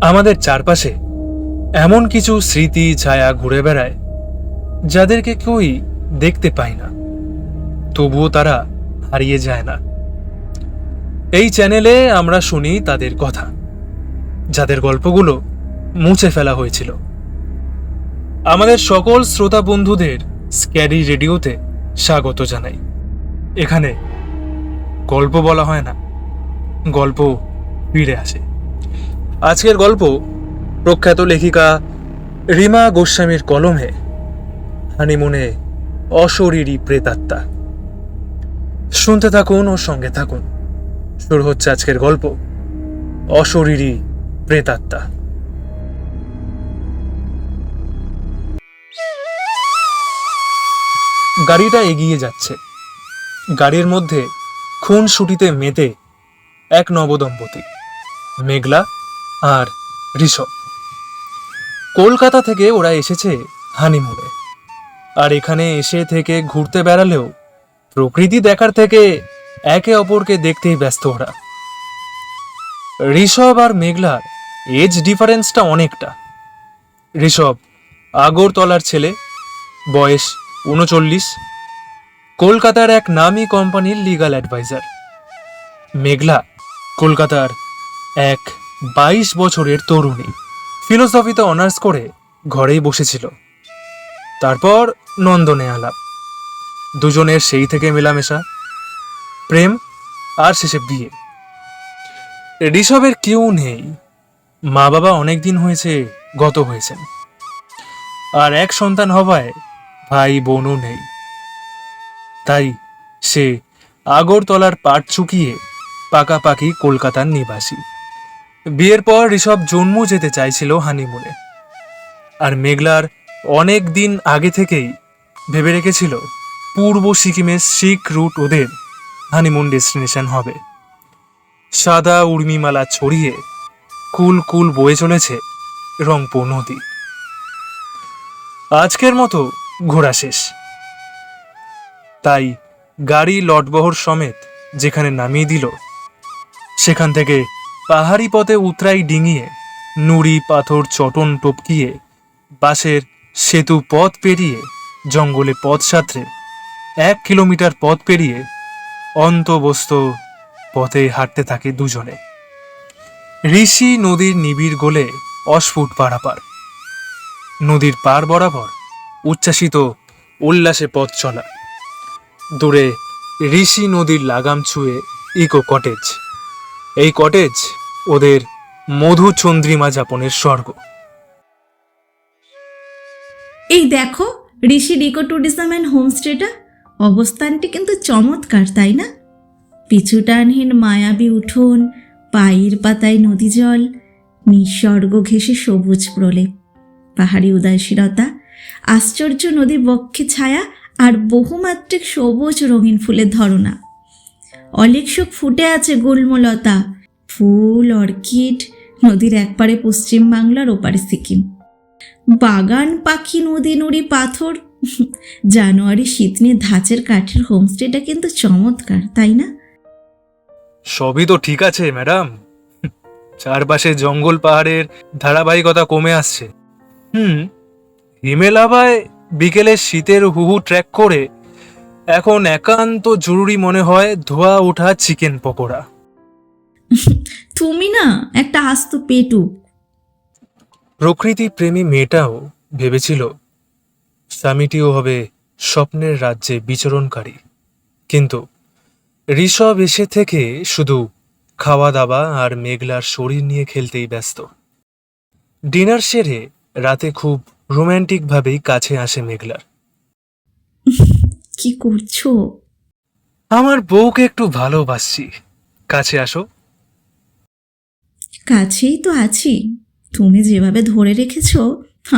আমাদের চারপাশে এমন কিছু স্মৃতি, ছায়া ঘুরে বেড়ায় যাদেরকে কেউই দেখতে পায় না। তবুও তারা হারিয়ে যায় না। এই চ্যানেলে আমরা শুনি তাদের কথা, যাদের গল্পগুলো মুছে ফেলা হয়েছিল। আমাদের সকল শ্রোতা বন্ধুদের স্ক্যারি রেডিওতে স্বাগত জানাই। এখানে গল্প বলা হয় না, গল্প ফিরে আসে। আজকের গল্প প্রখ্যাত লেখিকা রিমা গোস্বামীর কলমে হানিমুনে অশরীরী প্রেতাত্মা। শুনতে থাকুন ও সঙ্গে থাকুন। শুরু হচ্ছে আজকের গল্প, অশরীরী প্রেতাত্মা। গাড়িটা এগিয়ে যাচ্ছে। গাড়ির মধ্যে খুন ছুটিতে মেতে এক নবদম্পতি। মেঘলা আর ঋষভ। কলকাতা থেকে ওরা এসেছে হানিমুনে। আর এখানে এসে থেকে ঘুরতে বেড়ালেও প্রকৃতি দেখার থেকে একে অপরকে দেখতেই ব্যস্ত ওরা। ঋষভ আর মেঘলার এজ ডিফারেন্সটা অনেকটা। ঋষভ আগরতলার ছেলে, বয়স উনচল্লিশ। কলকাতার এক নামী কোম্পানির লিগাল অ্যাডভাইজার মেঘলা কলকাতার এক বাইশ বছরের তরুণী। ফিলোসফিতে অনার্স করে ঘরেই বসেছিল। তারপর নন্দনে আলাপ। দুজনের সেই থেকে মেলামেশা, প্রেম আর শেষে বিয়ে। ঋষভের কেউ নেই। মা বাবা অনেক দিন হয়েছে, গত হয়েছেন। আর এক সন্তান হওয়ায় ভাই বোনও নেই। তাই সে আগরতলার পাট চুকিয়ে পাকাপাকি কলকাতার নিবাসী। বিয়ের পর ঋষভ জন্মু যেতে চাইছিল হানিমুনে। আর মেঘলার অনেক দিন আগে থেকেই ভেবে রেখেছিল, পূর্ব সিকিমের শিখ রুট ওদের হানিমুন ডেস্টিনেশন হবে। সাদা উর্মিমালা ছড়িয়ে কুল কুল বয়ে চলেছে রংপো নদী। আজকের মতো ঘোরা শেষ। তাই গাড়ি লটবহর সমেত যেখানে নামিয়ে দিল, সেখান থেকে পাহাড়ি পথে উতরাই ডিঙিয়ে, নুড়ি পাথর চটন টপকিয়ে বাসের সেতু পথ পেরিয়ে, জঙ্গলে পথ সাঁতরে, এক কিলোমিটার পথ পেরিয়ে অন্তবস্ত পথে হাঁটতে থাকে দুজনে। ঋষি নদীর নিবিড় গোলে অস্ফুট পারাপার। নদীর পার বরাবর উচ্ছ্বাসিত উল্লাসে পথ চলা। দূরে ঋষি নদীর লাগাম ছুঁয়ে ইকো কটেজ। এই কটেজ ওদের মধু চন্দ্রিমা যাপনের স্বর্গ। এই দেখো, ঋষি ইকো ট্যুরিজম অ্যান্ড হোমস্টেটা, অবস্থানটি কিন্তু চমৎকার, তাই না? পিছুটানহীন মায়াবী উঠোন, পায়ের পাতায় নদী জল, নিঃস্বর্গ ঘেঁষে সবুজ প্রলেপ পাহাড়ি উদাসীনতা, আশ্চর্য নদীর বক্ষে ছায়া আর বহুমাত্রিক সবুজ রঙিন ফুলের ধরনা। অলেক ফুটে আছে গুল্মলতা ফুল অর্কিড নদীর একপারে পশ্চিম বাংলার ওপারে সিকিম। বাগান পাখি নদী নুড়ি পাথর জানুয়ারি শীত নিয়ে ধাঁচের কাঠের হোমস্টেটা কিন্তু চমৎকার তাই না? সবই তো ঠিক আছে ম্যাডাম। চারপাশে জঙ্গল পাহাড়ের ধারাবাহিকতা কমে আসছে। হুম হিমেলাবায় বিকেলে শীতের হুহু ট্র্যাক করে এখন একান্ত জরুরি মনে হয় ধোয়া ওঠা চিকেন পকোড়া। তুমি না একটা আস্ত পেটু। প্রকৃতি প্রেমী মেয়েটাও ভেবেছিল স্বামীটিও হবে স্বপ্নের রাজ্যে বিচরণকারী। কিন্তু ঋষভ এসে থেকে শুধু খাওয়া দাওয়া আর মেঘলার শরীর নিয়ে খেলতেই ব্যস্ত। ডিনার সেরে রাতে খুব রোম্যান্টিকভাবেই কাছে আসে মেঘলার। কি করছ? আমার বউকে একটু ভালোবাসছি কাছে আসো। কাছেই তো আছি। তুমি যেভাবে ধরে রেখেছো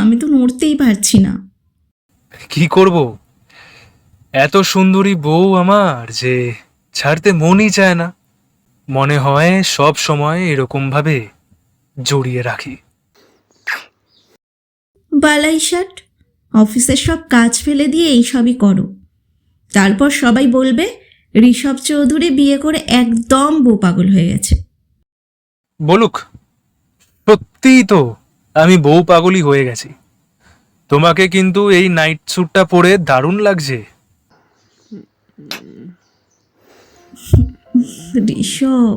আমি তো নড়তেই পারছি না। কি করব? এত সুন্দরী বউ আমার যে ছাড়তে মনই চায় না। মনে হয় সব সময় এরকম ভাবে জড়িয়ে রাখি। বালাই শার্ট অফিসের সব কাজ ফেলে দিয়ে এই সবই করো। তারপর সবাই বলবে ঋষভ চৌধুরী বিয়ে করে একদম বউ পাগল হয়ে গেছে। বলুক, সত্যিই তো আমি বউ পাগলই হয়ে গেছি। তোমাকে কিন্তু এই নাইট স্যুটটা পরে দারুণ লাগছে। ঋষভ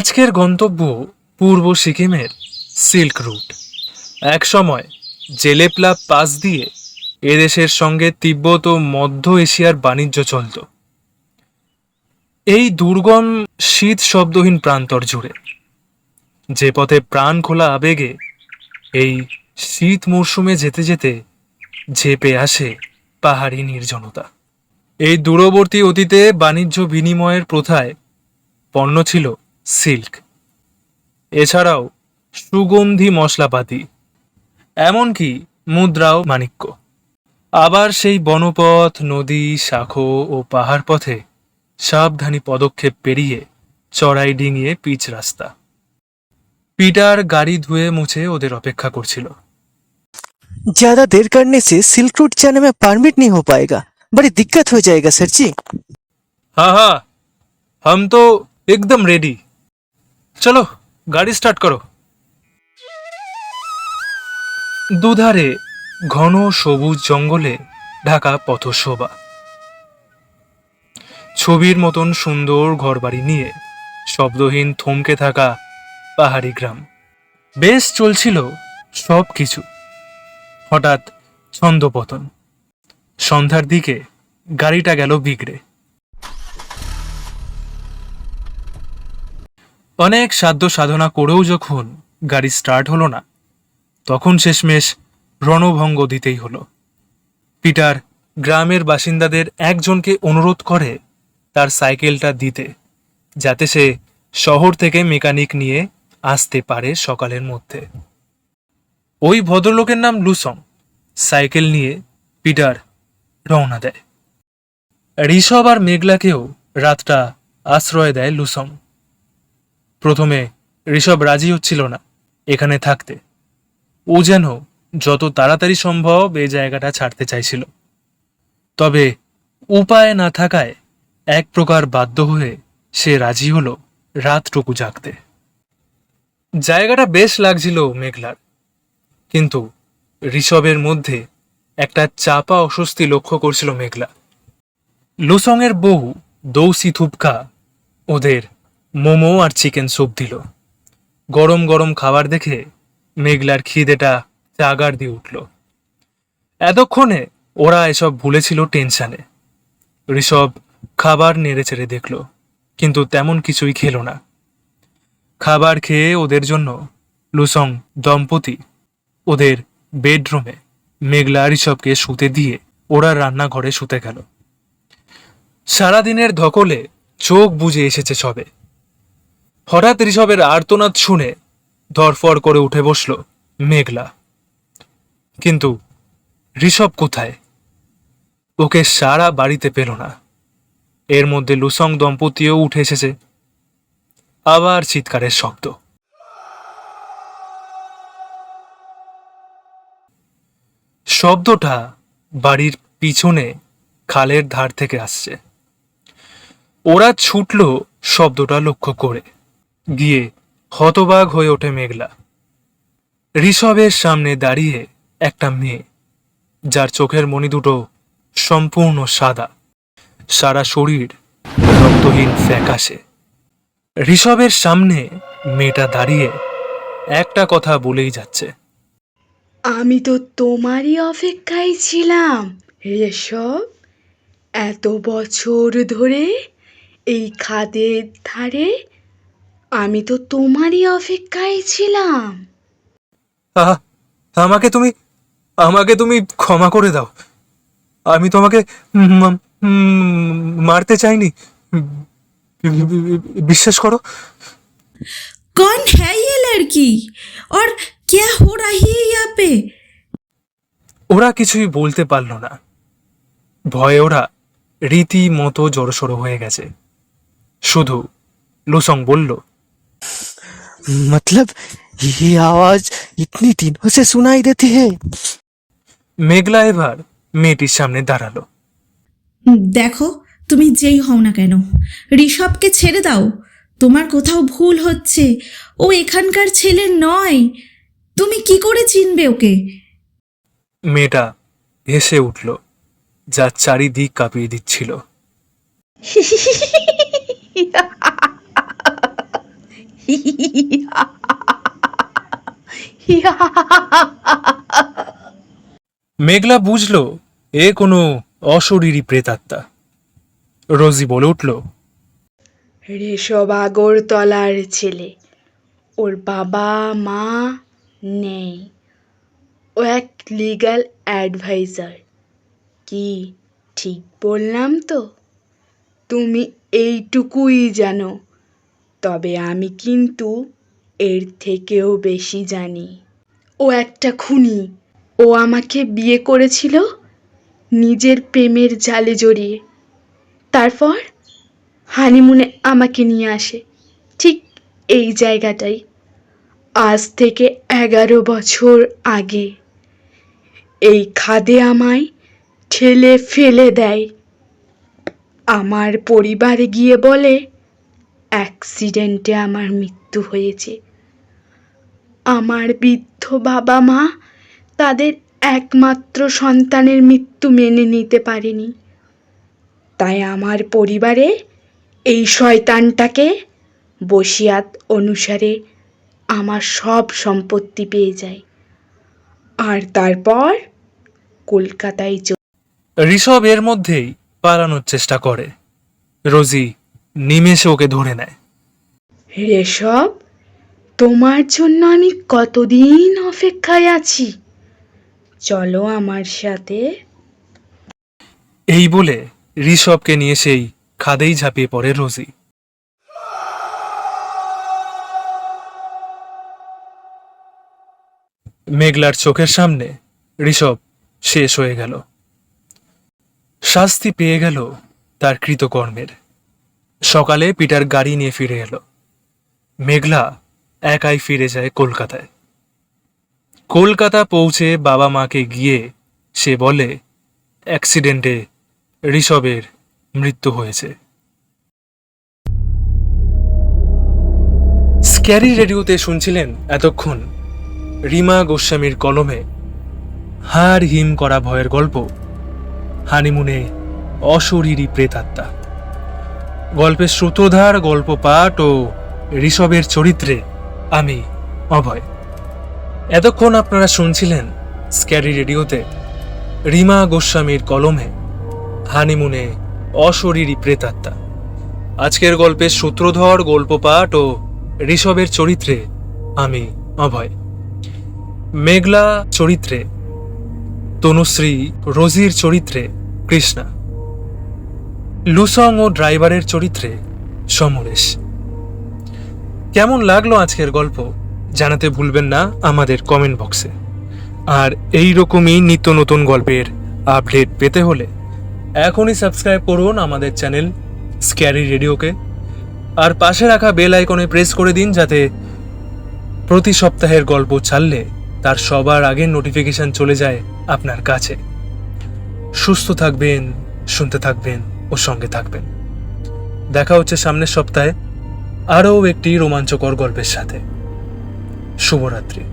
আজকের গন্তব্য পূর্ব সিকিমের সিল্ক রুট। একসময় জেলেপ্লা পাস দিয়ে এদেশের সঙ্গে তিব্বত ও মধ্য এশিয়ার বাণিজ্য চলত। এই দুর্গম শীত শব্দহীন প্রান্তর জুড়ে যে পথে প্রাণ খোলা আবেগে এই শীত মরশুমে যেতে যেতে ঝেপে আসে পাহাড়ি নির্জনতা। এই দূরবর্তী অতীতে বাণিজ্য বিনিময়ের প্রথায় পণ্য ছিল সিল্ক এছাড়াও সুগন্ধি মশলাপাতি এমনকি মুদ্রাও মাণিক্য আবার সেই বনপথ নদী শাখো ও পাহাড় পথে সাবধানী পদক্ষেপ পেরিয়ে চড়াই ডিঙিয়ে পিচ রাস্তা পিটার গাড়ি ধুয়ে মুছে ওদের অপেক্ষা করছিল ज्यादा देर करने से सिल्क रूट जाने में परमिट नहीं हो पाएगा बड़ी दिक्कत हो जाएगा सर जी हाँ हाँ हम तो एकदम रेडी চলো, গাড়ি স্টার্ট করো। দুধারে ঘন সবুজ জঙ্গলে ঢাকা পথশোভা ছবির মতন সুন্দর ঘরবাড়ি নিয়ে শব্দহীন থমকে থাকা পাহাড়ি গ্রাম। বেশ চলছিল সব কিছু হঠাৎ ছন্দপতন। সন্ধ্যার দিকে গাড়িটা গেল বিগড়ে। অনেক সাধ্য সাধনা করেও যখন গাড়ি স্টার্ট হলো না, তখন শেষমেশ রণভঙ্গ দিতেই হলো। পিটার গ্রামের বাসিন্দাদের একজনকে অনুরোধ করে তার সাইকেলটা দিতে, যাতে সে শহর থেকে মেকানিক নিয়ে আসতে পারে সকালের মধ্যে। ওই ভদ্রলোকের নাম লুসং। সাইকেল নিয়ে পিটার রওনা দেয়। ঋষভ আর মেঘলাকেও রাতটা আশ্রয় দেয় লুসং। প্রথমে ঋষভ রাজি হচ্ছিল না এখানে থাকতে। ও যেন যত তাড়াতাড়ি সম্ভব এই জায়গাটা ছাড়তে চাইছিল। তবে উপায় না থাকায় এক প্রকার বাধ্য হয়ে সে রাজি হলো রাতটুকু জাগতে। জায়গাটা বেশ লাগছিল মেঘলার, কিন্তু ঋষভের মধ্যে একটা চাপা অস্বস্তি লক্ষ্য করছিল মেঘলা। লুসংয়ের বউ দৌসি থুপকা ওদের মোমো আর চিকেন স্যুপ দিল। গরম গরম খাবার দেখে মেঘলার খিদেটা চাগার দিয়ে উঠল। এতক্ষণে ওরা এসব ভুলেছিল টেনশানে। ঋষভ খাবার নেড়ে চেড়ে দেখল, কিন্তু তেমন কিছুই খেলো না। খাবার খেয়ে ওদের জন্য লুসং দম্পতি ওদের বেডরুমে মেঘলা ঋষভকে শুতে দিয়ে ওরা রান্নাঘরে শুতে গেল। সারাদিনের ধকলে চোখ বুজে এসেছে সবে। হঠাৎ ঋষভের আর্তনাদ শুনে ধরফর করে উঠে বসল মেঘলা। কিন্তু ঋষভ কোথায়? ওকে সারা বাড়িতে পেল না। এর মধ্যে লুসং দম্পতিও উঠে এসেছে। আবার চিৎকারের শব্দ। শব্দটা বাড়ির পিছনে খালের ধার থেকে আসছে। ওরা ছুটল শব্দটা লক্ষ্য করে। গিয়ে হতবাগ হয়ে ওঠে মেঘলা। ঋষভের সামনে দাঁড়িয়ে একটা মেয়ে, যার চোখের মণি দুটো সম্পূর্ণ সাদা। সারা শরীর রক্তহীন ফ্যাকাশে। ঋষভের সামনে মেয়েটা দাঁড়িয়ে একটা কথা বলেই যাচ্ছে। আমি তো তোমারই অপেক্ষায় ছিলাম রেশব এত বছর ধরে এই খাদের ধারে আমি তো তোমারই অপেক্ষায় ছিলাম আহা আমাকে তুমি আমাকে তুমি ক্ষমা করে দাও আমি তোমাকে মা- উম, মারতে চাইনি বি- বি- বি- বিশ্বাস করো कौन है ये लड़की और क्या हो रही है यहाँ पे ওরা কিছুই বলতে পারল না ভয়ে ওরা রীতিমতো জড়সড় হয়ে গেছে শুধু লুসং বলল मतलब ये आवाज इतनी दिनों से सुनाई देती है মেঘলা এবার মেয়েটির সামনে দাঁড়ালো দেখো তুমি যেই হও না কেন ঋষভকে ছেড়ে দাও তোমার কোথাও ভুল হচ্ছে ও এখানকার ছেলে নয় তুমি কি করে চিনবে ওকে মেয়েটা হেসে উঠল যা চারিদিক কাঁপিয়ে দিচ্ছিল মেঘলা বুঝল এ কোনো অশরীরী প্রেতাত্মা। রোজি বলে উঠল, ঋষভ আগরতলার ছেলে, ওর বাবা মা নেই। ও এক লিগ্যাল অ্যাডভাইজার কি ঠিক বললাম তো? তুমি এইটুকুই জানো। তবে আমি কিন্তু এর থেকেও বেশি জানি। ও একটা খুনি। ও আমাকে বিয়ে করেছিল নিজের প্রেমের জালে জড়িয়ে। তারপর হানিমুনে আমাকে নিয়ে আসে, ঠিক এই জায়গাটাই। আজ থেকে এগারো বছর আগে। এই খাদে আমায় ঠেলে ফেলে দেয়। আমার পরিবারে গিয়ে বলে অ্যাক্সিডেন্টে আমার মৃত্যু হয়েছে। আমার বৃদ্ধ বাবা মা তাদের একমাত্র সন্তানের মৃত্যু মেনে নিতে পারেনি। তাই আমার পরিবারে এই শয়তানটাকে বসিয়াত অনুসারে আমার সব সম্পত্তি পেয়ে যায়। আর তারপর কলকাতায় ঋষভ এর মধ্যেই পালানোর চেষ্টা করে। রোজি নিমেষে ওকে ধরে নেয়। রেশব তোমার জন্য আমি কতদিন অপেক্ষায় আছি? চলো আমার সাথে। এই বলে ঋষভকে নিয়ে সেই খাদেই ঝাঁপিয়ে পড়ে রোজি। মেঘলার চোখের সামনে ঋষভ শেষ হয়ে গেল। শাস্তি পেয়ে গেল তার কৃতকর্মের। সকালে পিটার গাড়ি নিয়ে ফিরে এলো। মেঘলা একাই ফিরে যায় কলকাতায়। কলকাতা পৌঁছে বাবা মাকে গিয়ে সে বলে, অ্যাক্সিডেন্টে ঋষভের মৃত্যু হয়েছে। স্ক্যারি রেডিওতে শুনছিলেন এতক্ষণ রিমা গোস্বামীর কলমে হাড় হিম করা ভয়ের গল্প, হানিমুনে অশরীরী প্রেতাত্মা। গল্পের সূত্রধার গল্প পাঠ ও ঋষভের চরিত্রে আমি অভয়। এতক্ষণ আপনারা শুনছিলেন স্ক্যারি রেডিওতে রিমা গোস্বামীর কলমে হানিমুনে অশরীরী প্রেতাত্মা। আজকের গল্পের সূত্রধর, গল্প পাঠ ও ঋষভের চরিত্রে আমি অভয়। মেঘলা চরিত্রে, তনুশ্রী রোজির চরিত্রে কৃষ্ণা। লুসং ও ড্রাইভারের চরিত্রে সমরেশ কেমন লাগল আজকের গল্প, জানাতে ভুলবেন না আমাদের কমেন্ট বক্সে আর এই রকমই নিত্য নতুন গল্পের আপডেট পেতে হলে এখনই সাবস্ক্রাইব করুন আমাদের চ্যানেল স্ক্যারি রেডিওকে আর পাশে রাখা বেল আইকনে প্রেস করে দিন যাতে প্রতি সপ্তাহের গল্প ছাড়লে তার সবার আগে নোটিফিকেশন চলে যায় আপনার কাছে। সুস্থ থাকবেন, শুনতে থাকবেন। ও সঙ্গে থাকবেন দেখা হচ্ছে সামনের সপ্তাহে আরও একটি রোমাঞ্চকর গল্পের সাথে। শুভরাত্রি।